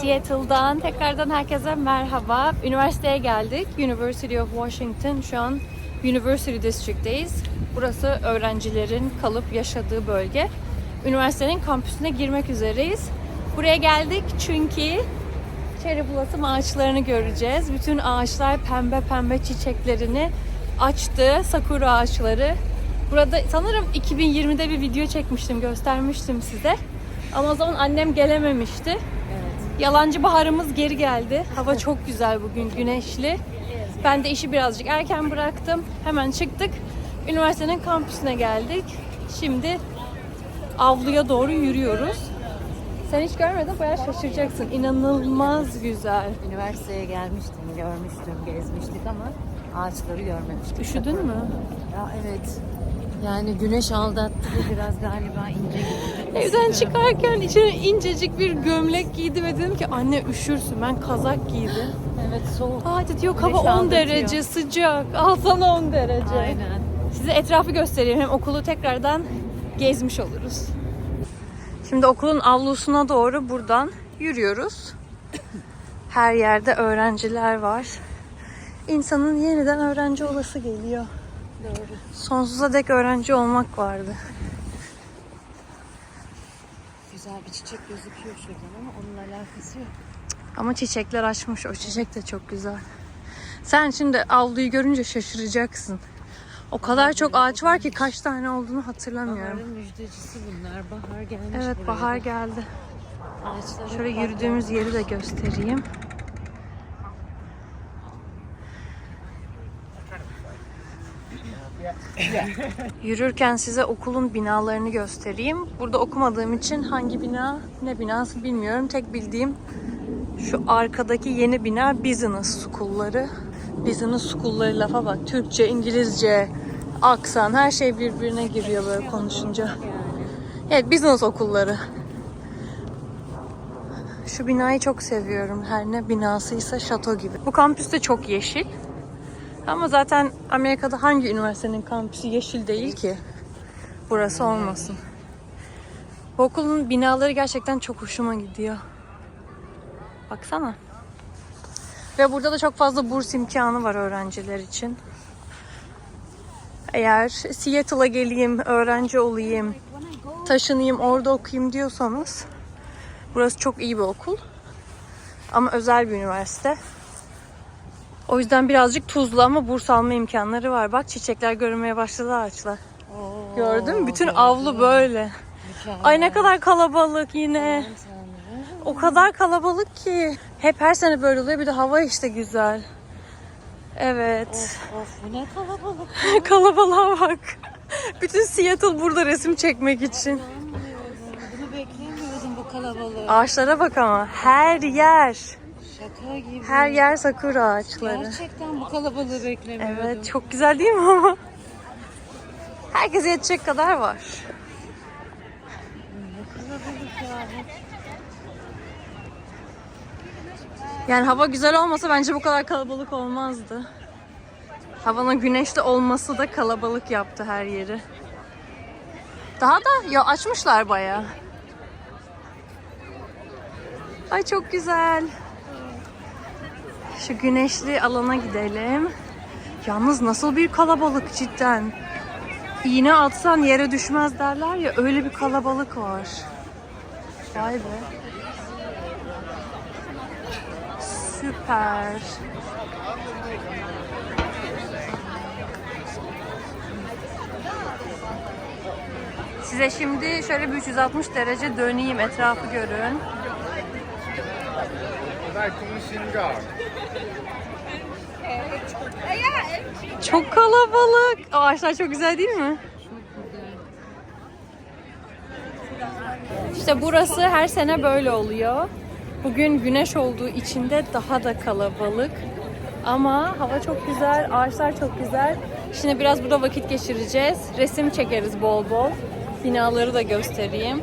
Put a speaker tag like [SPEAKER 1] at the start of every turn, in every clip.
[SPEAKER 1] Seattle'dan tekrardan herkese merhaba. Üniversiteye geldik. University of Washington. Şu an University District'teyiz. Burası öğrencilerin kalıp yaşadığı bölge. Üniversitenin kampüsüne girmek üzereyiz. Buraya geldik çünkü Çeri bulasım ağaçlarını göreceğiz. Bütün ağaçlar pembe pembe çiçeklerini açtı. Sakura ağaçları. Burada sanırım 2020'de bir video çekmiştim, göstermiştim size. Ama o zaman annem gelememişti. Yalancı baharımız geri geldi. Hava çok güzel bugün, güneşli. Ben de işi birazcık erken bıraktım. Hemen çıktık. Üniversitenin kampüsüne geldik. Şimdi avluya doğru yürüyoruz. Sen hiç görmedin, bayağı şaşıracaksın. İnanılmaz güzel.
[SPEAKER 2] Üniversiteye gelmiştim, görmüştüm, gezmiştik ama ağaçları görmemiştik.
[SPEAKER 1] Üşüdün mü?
[SPEAKER 2] Ya evet. Yani güneş aldattı ve biraz galiba ince.
[SPEAKER 1] Evden çıkarken içine incecik bir gömlek giydim ve dedim ki anne üşürsün ben kazak giydim.
[SPEAKER 2] Evet soğuk.
[SPEAKER 1] Yok
[SPEAKER 2] Güneş
[SPEAKER 1] hava 10
[SPEAKER 2] aldatıyor.
[SPEAKER 1] derece sıcak. Al sana 10 derece.
[SPEAKER 2] Aynen.
[SPEAKER 1] Size etrafı göstereyim. Hem okulu tekrardan gezmiş oluruz. Şimdi okulun avlusuna doğru buradan yürüyoruz. Her yerde öğrenciler var. İnsanın yeniden öğrenci olası geliyor.
[SPEAKER 2] Doğru.
[SPEAKER 1] Sonsuza dek öğrenci olmak vardı.
[SPEAKER 2] Güzel bir çiçek gözüküyor şuradan ama onunla alakası yok.
[SPEAKER 1] Ama çiçekler açmış. O çiçek de çok güzel. Sen şimdi avluyu görünce şaşıracaksın. O kadar çok ağaç var ki kaç tane olduğunu hatırlamıyorum.
[SPEAKER 2] Baharın müjdecisi bunlar. Bahar gelmiş
[SPEAKER 1] Evet
[SPEAKER 2] buraya
[SPEAKER 1] bahar geldi.
[SPEAKER 2] Ağaçlar hep
[SPEAKER 1] Şöyle yürüdüğümüz yeri de göstereyim. Yürürken size okulun binalarını göstereyim. Burada okumadığım için hangi bina ne binası bilmiyorum. Tek bildiğim şu arkadaki yeni bina Business School'ları. Business School'ları lafa bak. Türkçe, İngilizce, aksan her şey birbirine giriyor böyle konuşunca. Evet business okulları. Şu binayı çok seviyorum. Her ne binasıysa şato gibi. Bu kampüs de çok yeşil. Ama zaten Amerika'da hangi üniversitenin kampüsü yeşil değil ki? Burası olmasın. Bu okulun binaları gerçekten çok hoşuma gidiyor. Baksana. Ve burada da çok fazla burs imkanı var öğrenciler için. Eğer Seattle'a geleyim, öğrenci olayım, taşınayım, orada okuyayım diyorsanız Burası çok iyi bir okul. Ama özel bir üniversite. O yüzden birazcık tuzlu ama burs alma imkanları var. Bak çiçekler görünmeye başladı ağaçlar.
[SPEAKER 2] Oo,
[SPEAKER 1] Gördün mü? Bütün
[SPEAKER 2] gördüm.
[SPEAKER 1] avlu böyle.
[SPEAKER 2] Mükemmel.
[SPEAKER 1] Ay ne kadar kalabalık yine. O kadar kalabalık ki. Hep her sene böyle oluyor. Bir de hava işte güzel. Evet.
[SPEAKER 2] Of of bu ne kalabalık.
[SPEAKER 1] Kalabalığa bak. Bütün Seattle burada resim çekmek için.
[SPEAKER 2] Bunu beklemiyordum bu kalabalığı.
[SPEAKER 1] Ağaçlara bak ama. Her yer.
[SPEAKER 2] Şaka gibi.
[SPEAKER 1] Her yer sakura ağaçları.
[SPEAKER 2] Gerçekten bu kalabalığı beklemiyordum.
[SPEAKER 1] Evet çok güzel değil mi ama? Herkese yetecek kadar var.
[SPEAKER 2] Ne kalabalık yani.
[SPEAKER 1] Yani hava güzel olmasa bence bu kadar kalabalık olmazdı. Havanın güneşli olması da kalabalık yaptı her yeri. Daha da ya açmışlar bayağı. Ay çok güzel. Şu güneşli alana gidelim. Yalnız nasıl bir kalabalık cidden. İğne atsan yere düşmez derler ya öyle bir kalabalık var. Vay be. Süper. Size şimdi şöyle bir 360 derece döneyim etrafı görün. Çok kalabalık. Ağaçlar çok güzel değil mi? İşte burası her sene böyle oluyor. Bugün güneş olduğu için de daha da kalabalık. Ama hava çok güzel, ağaçlar çok güzel. Şimdi biraz burada vakit geçireceğiz. Resim çekeriz bol bol. Binaları da göstereyim.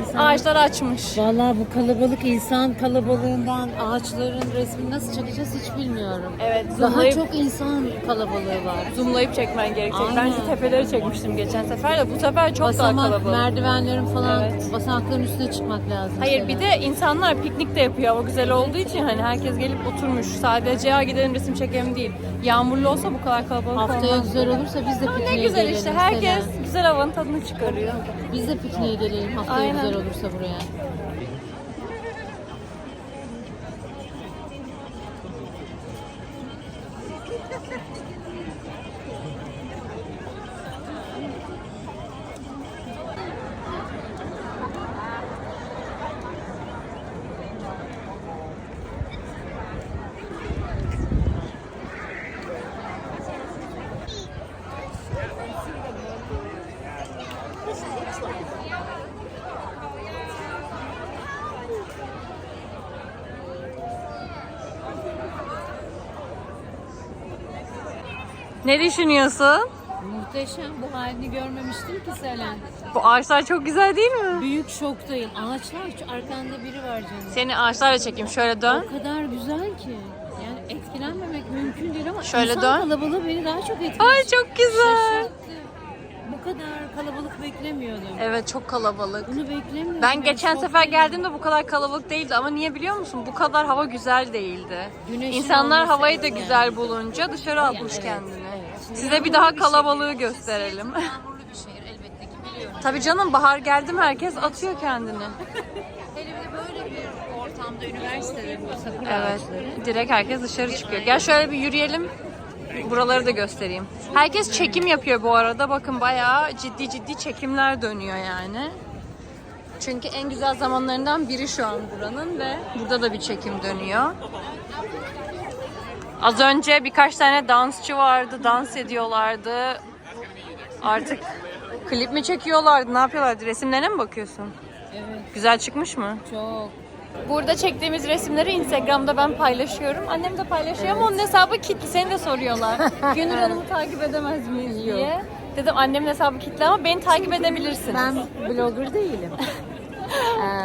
[SPEAKER 2] İnsan.
[SPEAKER 1] Ağaçlar açmış.
[SPEAKER 2] Vallahi bu kalabalık insan kalabalığından ağaçların resmini nasıl çekeceğiz hiç bilmiyorum.
[SPEAKER 1] Evet,
[SPEAKER 2] Daha
[SPEAKER 1] zoomlayıp,
[SPEAKER 2] çok insan kalabalığı var.
[SPEAKER 1] zoomlayıp çekmen gerekecek. Ben
[SPEAKER 2] Aynen.
[SPEAKER 1] şu tepeleri çekmiştim geçen sefer de bu sefer çok
[SPEAKER 2] Basamak,
[SPEAKER 1] daha kalabalık.
[SPEAKER 2] merdivenlerin falan
[SPEAKER 1] Evet.
[SPEAKER 2] basamakların üstüne çıkmak lazım.
[SPEAKER 1] Hayır bir de insanlar piknik de yapıyor hava güzel olduğu için hani herkes gelip oturmuş. Sadece ya gidelim resim çekelim değil. Yağmurlu olsa bu kadar kalabalık
[SPEAKER 2] Haftaya
[SPEAKER 1] olmaz.
[SPEAKER 2] güzel olursa biz de
[SPEAKER 1] Ne
[SPEAKER 2] pikniğe
[SPEAKER 1] güzel
[SPEAKER 2] gelelim.
[SPEAKER 1] işte herkes. Güzel havanın tadını çıkarıyor.
[SPEAKER 2] Biz de pikniğe gelelim haftaya
[SPEAKER 1] Aynen.
[SPEAKER 2] güzel olursa buraya.
[SPEAKER 1] Ne düşünüyorsun?
[SPEAKER 2] Muhteşem bu halini görmemiştim ki Selen.
[SPEAKER 1] Bu ağaçlar çok güzel değil mi?
[SPEAKER 2] Büyük şoktayım. Ağaçlar şu arkanda biri var canım.
[SPEAKER 1] Seni ağaçlarla çekeyim şöyle dön.
[SPEAKER 2] O kadar güzel ki. Yani etkilenmemek mümkün değil ama
[SPEAKER 1] Şöyle
[SPEAKER 2] insan
[SPEAKER 1] dön.
[SPEAKER 2] kalabalığı beni daha çok etkiledi.
[SPEAKER 1] Ay çok güzel.
[SPEAKER 2] Şaşırttı. Bu kadar kalabalık beklemiyordum.
[SPEAKER 1] Evet çok kalabalık.
[SPEAKER 2] Bunu beklemiyordum.
[SPEAKER 1] Ben geçen sefer geldiğimde bu kadar kalabalık değildi ama niye biliyor musun? Bu kadar hava güzel değildi.
[SPEAKER 2] Güneşin
[SPEAKER 1] İnsanlar
[SPEAKER 2] olması
[SPEAKER 1] havayı da
[SPEAKER 2] güzel.
[SPEAKER 1] bulunca dışarı atmış kendini. Size bir daha kalabalığı gösterelim.
[SPEAKER 2] Yağmurlu bir şehir elbette ki biliyorum.
[SPEAKER 1] Tabii canım bahar geldi mi herkes atıyor kendini.
[SPEAKER 2] Hele bir de böyle bir ortamda üniversitede bu sakura
[SPEAKER 1] Evet.
[SPEAKER 2] ağaçları.
[SPEAKER 1] Direkt herkes dışarı çıkıyor. Gel şöyle bir yürüyelim. Buraları da göstereyim. Herkes çekim yapıyor bu arada. Bakın bayağı ciddi ciddi çekimler dönüyor yani. Çünkü en güzel zamanlarından biri şu an buranın ve burada da bir çekim dönüyor. Az önce birkaç tane dansçı vardı, dans ediyorlardı. Artık klip mi çekiyorlardı, ne yapıyorlardı? Resimlerine mi bakıyorsun?
[SPEAKER 2] Evet
[SPEAKER 1] Güzel çıkmış mı?
[SPEAKER 2] çok.
[SPEAKER 1] Burada çektiğimiz resimleri Instagram'da ben paylaşıyorum. Annem de paylaşıyor ama onun hesabı kilitli. Seni de soruyorlar. Gönül Hanım'ı takip edemez miyiz diye. Dedim annemin hesabı kilitli ama beni takip edebilirsiniz.
[SPEAKER 2] Ben blogger değilim.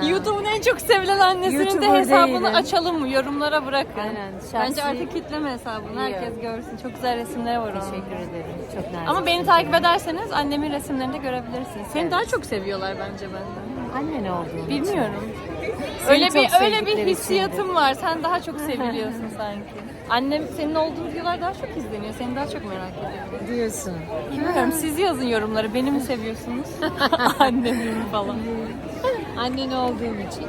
[SPEAKER 2] Ee,
[SPEAKER 1] YouTube'un en çok sevilen annesinin de hesabını
[SPEAKER 2] değilim.
[SPEAKER 1] açalım mı? Yorumlara bırakın.
[SPEAKER 2] Aynen,
[SPEAKER 1] Bence
[SPEAKER 2] şahsi-
[SPEAKER 1] artık kitleme hesabını. Herkes görsün. Çok güzel resimleri var onun.
[SPEAKER 2] Teşekkür ederim. Çok nazik.
[SPEAKER 1] Ama beni takip ederseniz annemin resimlerini de görebilirsiniz. Seni daha çok seviyorlar bence benden.
[SPEAKER 2] Anne ne olduğunu.
[SPEAKER 1] Bilmiyorum. Öyle bir öyle bir hissiyatım var. Sen daha çok seviliyorsun sanki. Annem senin olduğun videolar daha çok izleniyor. Seni daha çok merak ediyorum.
[SPEAKER 2] diyorsun.
[SPEAKER 1] Bilmiyorum siz yazın yorumları. Beni mi seviyorsunuz? Annemi mi falan.
[SPEAKER 2] Annen olduğum için.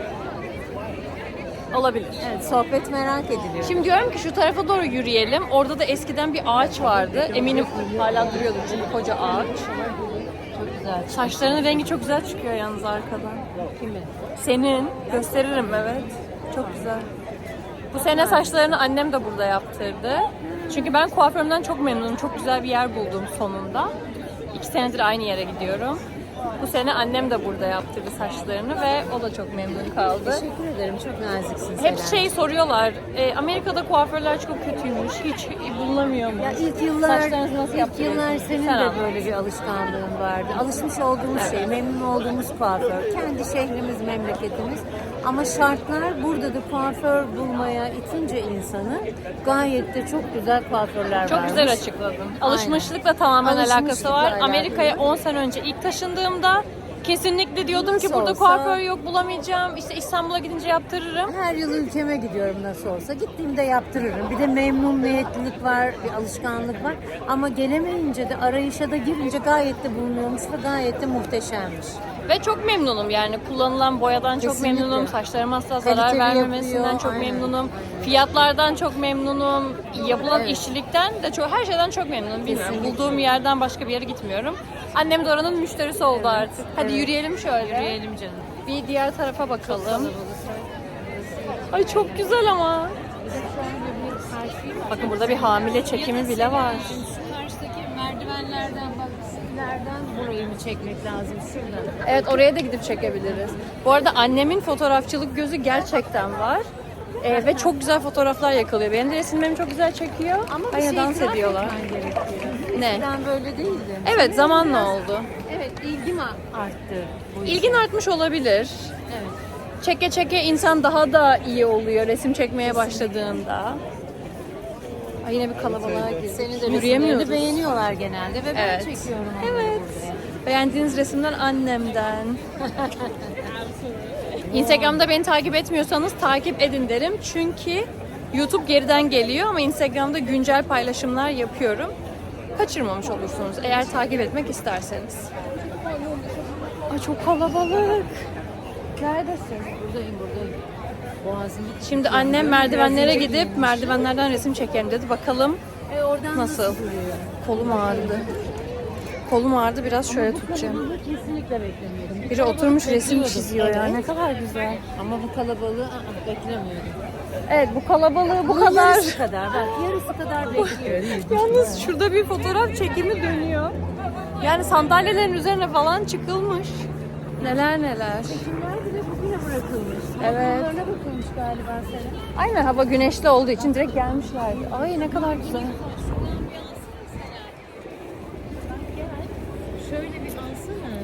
[SPEAKER 1] Olabilir.
[SPEAKER 2] Evet, sohbet merak ediliyor.
[SPEAKER 1] Şimdi diyorum ki şu tarafa doğru yürüyelim. Orada da eskiden bir ağaç vardı. Eminim hala duruyordur çünkü koca ağaç.
[SPEAKER 2] Çok güzel.
[SPEAKER 1] Saçlarının rengi çok güzel çıkıyor yalnız arkadan.
[SPEAKER 2] Kimin?
[SPEAKER 1] Senin gösteririm evet. Çok güzel. Bu sene saçlarını annem de burada yaptırdı. Çünkü ben kuaförümden çok memnunum. Çok güzel bir yer buldum sonunda. İki senedir aynı yere gidiyorum. Bu sene annem de burada yaptırdı saçlarını ve o da çok memnun kaldı.
[SPEAKER 2] Teşekkür ederim. Çok naziksin
[SPEAKER 1] Hep
[SPEAKER 2] Selen.
[SPEAKER 1] şey soruyorlar. e, Amerika'da kuaförler çok kötüymüş. Hiç bulamıyor mu?
[SPEAKER 2] Ya ilk yıllar,
[SPEAKER 1] Saçlarınızı nasıl
[SPEAKER 2] ilk yıllar senin
[SPEAKER 1] Sen
[SPEAKER 2] de
[SPEAKER 1] anlat.
[SPEAKER 2] böyle bir alışkanlığın vardı. Alışmış olduğumuz şey, memnun olduğumuz kuaför. Kendi şehrimiz, memleketimiz. Ama şartlar burada da kuaför bulmaya itince insanı gayet de çok güzel kuaförler
[SPEAKER 1] Çok
[SPEAKER 2] varmış.
[SPEAKER 1] güzel açıkladın. Alışmışlıkla tamamen
[SPEAKER 2] Alışmışlıkla
[SPEAKER 1] alakası var.
[SPEAKER 2] alakalı.
[SPEAKER 1] Amerika'ya 10 sene önce ilk taşındığımda kesinlikle diyordum ki
[SPEAKER 2] Nasıl
[SPEAKER 1] burada
[SPEAKER 2] olsa-
[SPEAKER 1] kuaför yok bulamayacağım. İşte İstanbul'a gidince yaptırırım.
[SPEAKER 2] Her yıl ülkeme gidiyorum nasıl olsa. Gittiğimde yaptırırım. Bir de memnuniyetlilik var, bir alışkanlık var. Ama gelemeyince de arayışa da girince gayet de bulunuyormuş ve gayet de muhteşemmiş.
[SPEAKER 1] Ve çok memnunum yani kullanılan boyadan çok
[SPEAKER 2] Kesinlikle.
[SPEAKER 1] memnunum. Saçlarıma asla zarar
[SPEAKER 2] Kaliteli
[SPEAKER 1] vermemesinden
[SPEAKER 2] yapıyor,
[SPEAKER 1] çok
[SPEAKER 2] aynen.
[SPEAKER 1] memnunum. Fiyatlardan çok memnunum. Yapılan
[SPEAKER 2] Evet.
[SPEAKER 1] işçilikten de çok her şeyden çok memnunum. Bilmiyorum.
[SPEAKER 2] Kesinlikle.
[SPEAKER 1] Bulduğum yerden başka bir yere gitmiyorum. Annem de oranın müşterisi oldu artık. Hadi
[SPEAKER 2] evet.
[SPEAKER 1] yürüyelim şöyle.
[SPEAKER 2] Yürüyelim canım.
[SPEAKER 1] Bir diğer tarafa bakalım. Ay çok güzel ama. Bakın burada bir hamile çekimi bile var.
[SPEAKER 2] Karşıdaki merdivenlerden bak, ileriden burayı mı çekmek lazım? Şuradan.
[SPEAKER 1] Evet oraya da gidip çekebiliriz. Bu arada annemin fotoğrafçılık gözü gerçekten var. Ee, ve çok güzel fotoğraflar yakalıyor. Benim de resimlerimi çok güzel çekiyor.
[SPEAKER 2] Ama bir
[SPEAKER 1] Aynen
[SPEAKER 2] şey
[SPEAKER 1] dans
[SPEAKER 2] itiraf
[SPEAKER 1] ediyorlar.
[SPEAKER 2] etmen gerekiyor.
[SPEAKER 1] Ne?
[SPEAKER 2] Eskiden böyle değildi.
[SPEAKER 1] Evet zamanla oldu.
[SPEAKER 2] Evet ilgim arttı. Bu
[SPEAKER 1] İlgin artmış olabilir.
[SPEAKER 2] Evet.
[SPEAKER 1] Çeke çeke insan daha da iyi oluyor resim çekmeye başladığında. Ay yine bir kalabalığa girdik.
[SPEAKER 2] Senin de resimlerini
[SPEAKER 1] Yürüyemiyoruz.
[SPEAKER 2] beğeniyorlar genelde ve ben
[SPEAKER 1] Evet.
[SPEAKER 2] çekiyorum onları
[SPEAKER 1] Evet.
[SPEAKER 2] buraya.
[SPEAKER 1] Beğendiğiniz resimler annemden. Instagram'da beni takip etmiyorsanız takip edin derim. Çünkü YouTube geriden geliyor ama Instagram'da güncel paylaşımlar yapıyorum. Kaçırmamış olursunuz eğer takip etmek isterseniz. Ay çok kalabalık. Neredesin?
[SPEAKER 2] Buradayım buradayım.
[SPEAKER 1] Şimdi annem merdivenlere gidip merdivenlerden resim çekelim dedi. Bakalım
[SPEAKER 2] e, oradan
[SPEAKER 1] Nasıl? kolum ağrıdı. Kolum ağrıdı biraz şöyle tutacağım.
[SPEAKER 2] Kesinlikle beklemiyordum.
[SPEAKER 1] Biri oturmuş resim çiziyor ya. Ne kadar güzel.
[SPEAKER 2] Ama bu kalabalığı aa, beklemiyordum.
[SPEAKER 1] Evet bu kalabalığı bu
[SPEAKER 2] Bunun
[SPEAKER 1] kadar.
[SPEAKER 2] yarısı kadar bak yarısı kadar bekliyorum.
[SPEAKER 1] Yalnız şurada bir fotoğraf çekimi dönüyor. Yani sandalyelerin üzerine falan çıkılmış. Neler neler.
[SPEAKER 2] Çekimler bile bırakılmış.
[SPEAKER 1] Evet.
[SPEAKER 2] Bunlarına bakılmış galiba senin.
[SPEAKER 1] Aynen hava güneşli olduğu için direkt gelmişlerdi. Ay ne kadar güzel.
[SPEAKER 2] Şöyle bir alsana.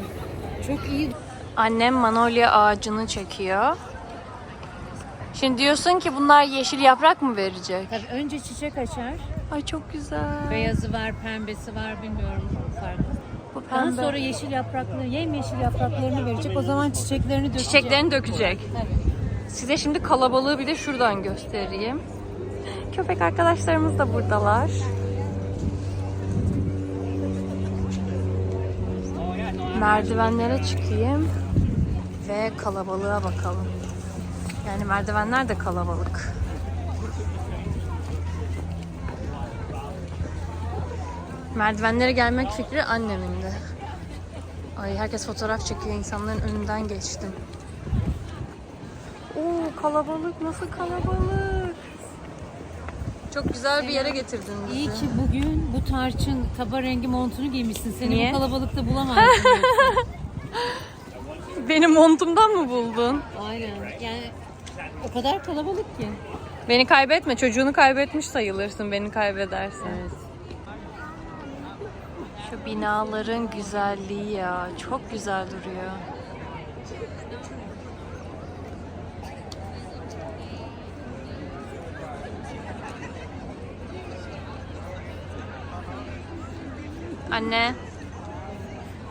[SPEAKER 2] Çok iyi.
[SPEAKER 1] Annem manolya ağacını çekiyor. Şimdi diyorsun ki bunlar yeşil yaprak mı verecek?
[SPEAKER 2] Tabii önce çiçek açar.
[SPEAKER 1] Ay çok güzel.
[SPEAKER 2] Beyazı var, pembesi var bilmiyorum farkı. Daha
[SPEAKER 1] pembe.
[SPEAKER 2] sonra yeşil yaprakları, yemyeşil yapraklarını verecek. O zaman çiçeklerini dökecek.
[SPEAKER 1] Çiçeklerini dökecek.
[SPEAKER 2] Evet.
[SPEAKER 1] Size şimdi kalabalığı bir de şuradan göstereyim. Köpek arkadaşlarımız da buradalar. Merdivenlere çıkayım ve kalabalığa bakalım. Yani merdivenler de kalabalık. Merdivenlere gelmek fikri annemin de. Ay herkes fotoğraf çekiyor. insanların önünden geçtim. Oo kalabalık nasıl kalabalık. Çok güzel bir yere getirdin bizi.
[SPEAKER 2] İyi ki bugün bu tarçın kaba rengi montunu giymişsin. Seni
[SPEAKER 1] Niye?
[SPEAKER 2] bu kalabalıkta bulamazdım.
[SPEAKER 1] Benim montumdan mı buldun?
[SPEAKER 2] Aynen. Yani o kadar kalabalık ki.
[SPEAKER 1] Beni kaybetme. Çocuğunu kaybetmiş sayılırsın beni kaybedersen.
[SPEAKER 2] Evet.
[SPEAKER 1] Şu binaların güzelliği ya. Çok güzel duruyor. Anne.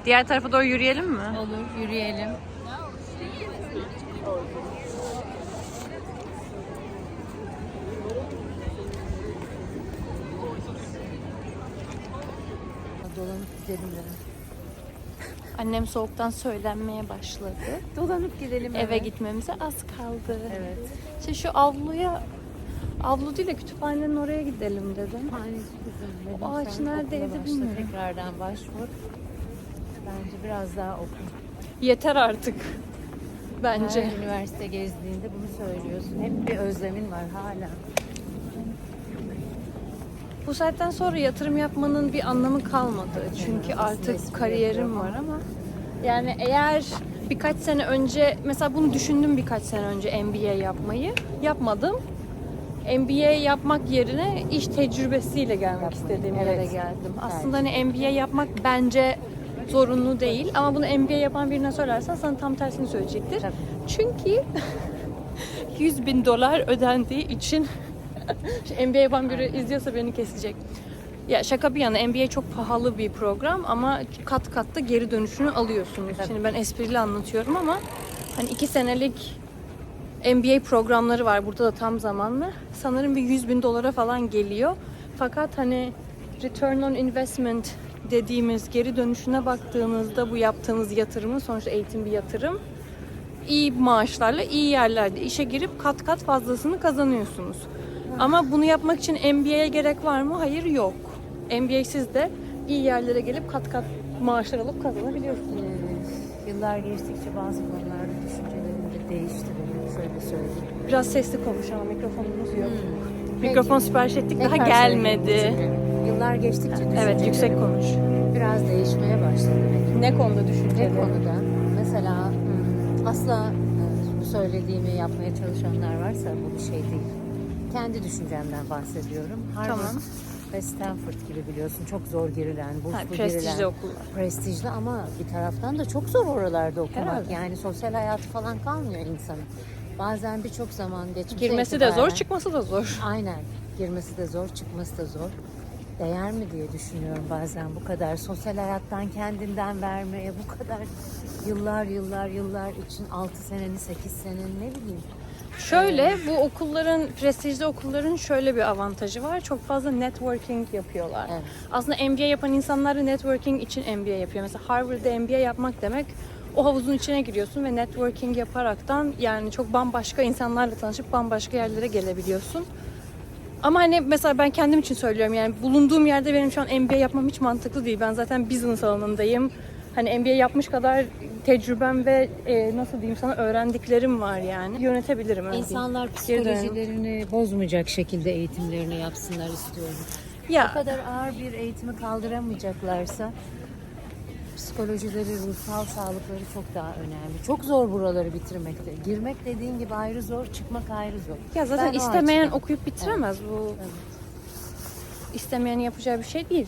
[SPEAKER 1] Diğer tarafa doğru yürüyelim mi?
[SPEAKER 2] Olur yürüyelim. Dolanıp gidelim dedim.
[SPEAKER 1] Annem soğuktan söylenmeye başladı.
[SPEAKER 2] Dolanıp gidelim
[SPEAKER 1] Eve gitmemize az kaldı.
[SPEAKER 2] Evet.
[SPEAKER 1] İşte şu avluya, avlu değil de kütüphanenin oraya gidelim dedim.
[SPEAKER 2] Hanesi güzel.
[SPEAKER 1] O ağaç neredeydi bilmiyorum.
[SPEAKER 2] Tekrardan başvur. Bence biraz daha oku.
[SPEAKER 1] Yeter artık. Bence.
[SPEAKER 2] Her üniversite gezdiğinde bunu söylüyorsun. Hep bir özlemin var hala.
[SPEAKER 1] Bu saatten sonra yatırım yapmanın bir anlamı kalmadı. Çünkü artık kariyerim var ama yani eğer birkaç sene önce mesela bunu düşündüm birkaç sene önce MBA yapmayı. Yapmadım. MBA yapmak yerine iş tecrübesiyle gelmek
[SPEAKER 2] Yapmayı,
[SPEAKER 1] istediğim
[SPEAKER 2] evet.
[SPEAKER 1] yere geldim. Aslında hani MBA yapmak bence zorunlu değil ama bunu MBA yapan birine sorarsan sana tam tersini söyleyecektir.
[SPEAKER 2] Tabii.
[SPEAKER 1] Çünkü 100 bin dolar ödendiği için Şu NBA yapan biri izliyorsa beni kesecek. Ya şaka bir yana NBA çok pahalı bir program ama kat kat da geri dönüşünü alıyorsunuz. Şimdi ben esprili anlatıyorum ama hani iki senelik NBA programları var burada da tam zamanlı. Sanırım bir 100 bin dolara falan geliyor. Fakat hani return on investment dediğimiz geri dönüşüne baktığınızda bu yaptığınız yatırımın sonuçta eğitim bir yatırım iyi maaşlarla iyi yerlerde işe girip kat kat fazlasını kazanıyorsunuz. Ama bunu yapmak için MBA'ye gerek var mı? Hayır yok. MBA'siz de iyi yerlere gelip kat kat maaşlar alıp kazanabiliyorsunuz.
[SPEAKER 2] Ee, yıllar geçtikçe bazı konularda düşüncelerim de değişti benim. Şöyle söyleyeyim.
[SPEAKER 1] Biraz sesli konuş ama mikrofonumuz yok.
[SPEAKER 2] Hmm.
[SPEAKER 1] Mikrofon sipariş ettik daha gelmedi.
[SPEAKER 2] Yıllar geçtikçe
[SPEAKER 1] Evet
[SPEAKER 2] düşüncelerim
[SPEAKER 1] yüksek konuş.
[SPEAKER 2] biraz değişmeye başladı benim.
[SPEAKER 1] Ne konuda
[SPEAKER 2] Ne
[SPEAKER 1] düşünceli?
[SPEAKER 2] konuda? Mesela hmm, asla e, söylediğimi yapmaya çalışanlar varsa bu bir şey değil. Kendi düşüncemden bahsediyorum. Harvard
[SPEAKER 1] Tamam.
[SPEAKER 2] ve Stanford gibi biliyorsun çok zor girilen, burslu
[SPEAKER 1] Ha, prestijli
[SPEAKER 2] girilen,
[SPEAKER 1] okullar.
[SPEAKER 2] prestijli ama bir taraftan da çok zor oralarda okumak.
[SPEAKER 1] Herhalde.
[SPEAKER 2] Yani sosyal hayatı falan kalmıyor insanın. Bazen birçok zaman geçmişe
[SPEAKER 1] Girmesi de zor, çıkması da zor.
[SPEAKER 2] Aynen. Girmesi de zor, çıkması da zor. Değer mi diye düşünüyorum bazen bu kadar sosyal hayattan kendinden vermeye bu kadar yıllar yıllar yıllar için 6 seneni 8 seneni ne bileyim.
[SPEAKER 1] Şöyle bu okulların, prestijli okulların şöyle bir avantajı var. Çok fazla networking yapıyorlar.
[SPEAKER 2] Evet.
[SPEAKER 1] Aslında MBA yapan insanlar da networking için MBA yapıyor. Mesela Harvard'da MBA yapmak demek o havuzun içine giriyorsun ve networking yaparaktan yani çok bambaşka insanlarla tanışıp bambaşka yerlere gelebiliyorsun. Ama hani mesela ben kendim için söylüyorum yani bulunduğum yerde benim şu an MBA yapmam hiç mantıklı değil. Ben zaten business alanındayım. Hani MBA yapmış kadar tecrübem ve e, nasıl diyeyim sana öğrendiklerim var yani. Yönetebilirim. öyle.
[SPEAKER 2] İnsanlar psikolojilerini bozmayacak şekilde eğitimlerini yapsınlar istiyorum.
[SPEAKER 1] Ya
[SPEAKER 2] kadar ağır bir eğitimi kaldıramayacaklarsa psikolojileri, ruhsal sağlıkları çok daha önemli. Çok zor buraları bitirmekte. Girmek dediğin gibi ayrı zor, çıkmak ayrı zor.
[SPEAKER 1] ya zaten
[SPEAKER 2] Ben o
[SPEAKER 1] istemeyen okuyup bitiremez bu.
[SPEAKER 2] Evet.
[SPEAKER 1] istemeyen yapacağı bir şey değil.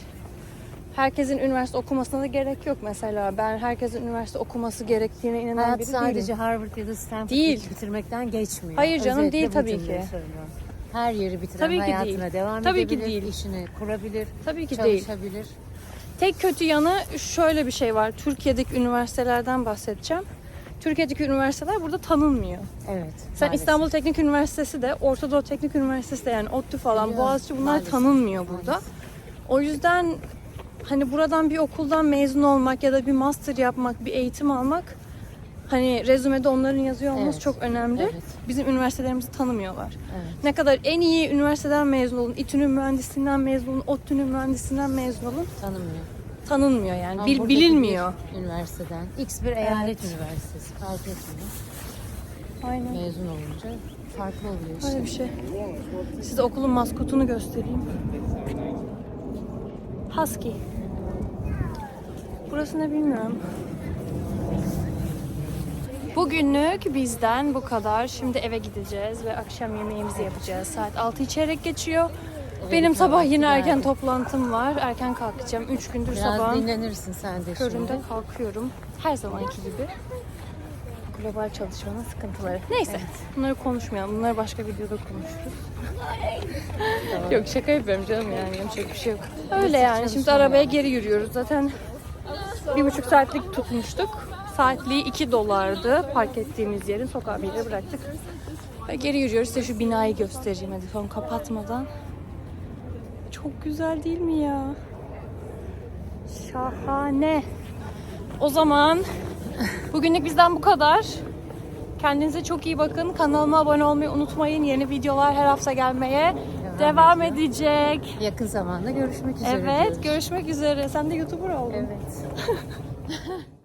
[SPEAKER 1] Herkesin üniversite okumasına da gerek yok mesela. Ben herkesin üniversite okuması gerektiğine inanan
[SPEAKER 2] Hayat
[SPEAKER 1] biri
[SPEAKER 2] sadece
[SPEAKER 1] değilim.
[SPEAKER 2] Harvard ya da Stanford
[SPEAKER 1] Değil.
[SPEAKER 2] bitirmekten geçmiyor.
[SPEAKER 1] Hayır canım,
[SPEAKER 2] Özetle
[SPEAKER 1] değil
[SPEAKER 2] bu
[SPEAKER 1] tabii
[SPEAKER 2] cümleyi
[SPEAKER 1] ki.
[SPEAKER 2] söylüyorum. Her yeri bitiren
[SPEAKER 1] Tabii ki
[SPEAKER 2] hayatına
[SPEAKER 1] değil.
[SPEAKER 2] devam
[SPEAKER 1] Tabii ki
[SPEAKER 2] edebilir,
[SPEAKER 1] değil.
[SPEAKER 2] işini kurabilir,
[SPEAKER 1] Tabii ki değil.
[SPEAKER 2] çalışabilir.
[SPEAKER 1] Tek kötü yanı şöyle bir şey var. Türkiye'deki üniversitelerden bahsedeceğim. Türkiye'deki üniversiteler burada tanınmıyor.
[SPEAKER 2] Evet.
[SPEAKER 1] Sen
[SPEAKER 2] maalesef.
[SPEAKER 1] İstanbul Teknik Üniversitesi de, Orta Doğu Teknik Üniversitesi de yani ODTÜ falan,
[SPEAKER 2] Biliyorum,
[SPEAKER 1] Boğaziçi bunlar
[SPEAKER 2] maalesef,
[SPEAKER 1] tanınmıyor burada.
[SPEAKER 2] maalesef.
[SPEAKER 1] O yüzden hani buradan bir okuldan mezun olmak ya da bir master yapmak, bir eğitim almak hani rezümede onların yazıyor olması
[SPEAKER 2] Evet,
[SPEAKER 1] çok önemli.
[SPEAKER 2] evet.
[SPEAKER 1] Bizim üniversitelerimizi tanımıyorlar.
[SPEAKER 2] Evet.
[SPEAKER 1] Ne kadar en iyi üniversiteden mezun olun, İTÜ'nün mühendisliğinden mezun olun, ODTÜ'nün mühendisliğinden mezun olun
[SPEAKER 2] Tanımıyor.
[SPEAKER 1] tanınmıyor yani. Bil, bilinmiyor.
[SPEAKER 2] Üniversiteden, X bir eyalet üniversitesi fark etmiyor.
[SPEAKER 1] Aynen.
[SPEAKER 2] Mezun olunca farklı oluyor işte.
[SPEAKER 1] Öyle bir şey. Size okulun maskotunu göstereyim. Husky. Burası ne bilmiyorum. Bugünlük bizden bu kadar. Şimdi eve gideceğiz ve akşam yemeğimizi yapacağız. Saat 6 çeyrek geçiyor. Benim sabah yine erken toplantım var. Erken kalkacağım. 3 gündür
[SPEAKER 2] Biraz
[SPEAKER 1] sabahın
[SPEAKER 2] dinlenirsin sen de
[SPEAKER 1] köründe
[SPEAKER 2] şimdi.
[SPEAKER 1] kalkıyorum. Her zamanki gibi. Global çalışmanın sıkıntıları. Neyse. Bunları konuşmayalım. Bunları başka videoda konuşuruz. yok şaka yapıyorum canım yani. Yapacak bir şey yok. Öyle yani. Şimdi arabaya geri yürüyoruz. Zaten bir buçuk saatlik tutmuştuk. Saatliği 2 dolardı. Park ettiğimiz yerin sokağa bir yere bıraktık. Ve geri yürüyoruz. Size şu binayı göstereyim hadi son kapatmadan. Çok güzel değil mi ya? Şahane. O zaman bugünlük bizden bu kadar. Kendinize çok iyi bakın. Kanalıma abone olmayı unutmayın. Yeni videolar her hafta gelmeye devam, edecek.
[SPEAKER 2] Yakın zamanda görüşmek üzere
[SPEAKER 1] Evet,
[SPEAKER 2] diyoruz.
[SPEAKER 1] görüşmek üzere. Sen de YouTuber oldun.
[SPEAKER 2] Evet.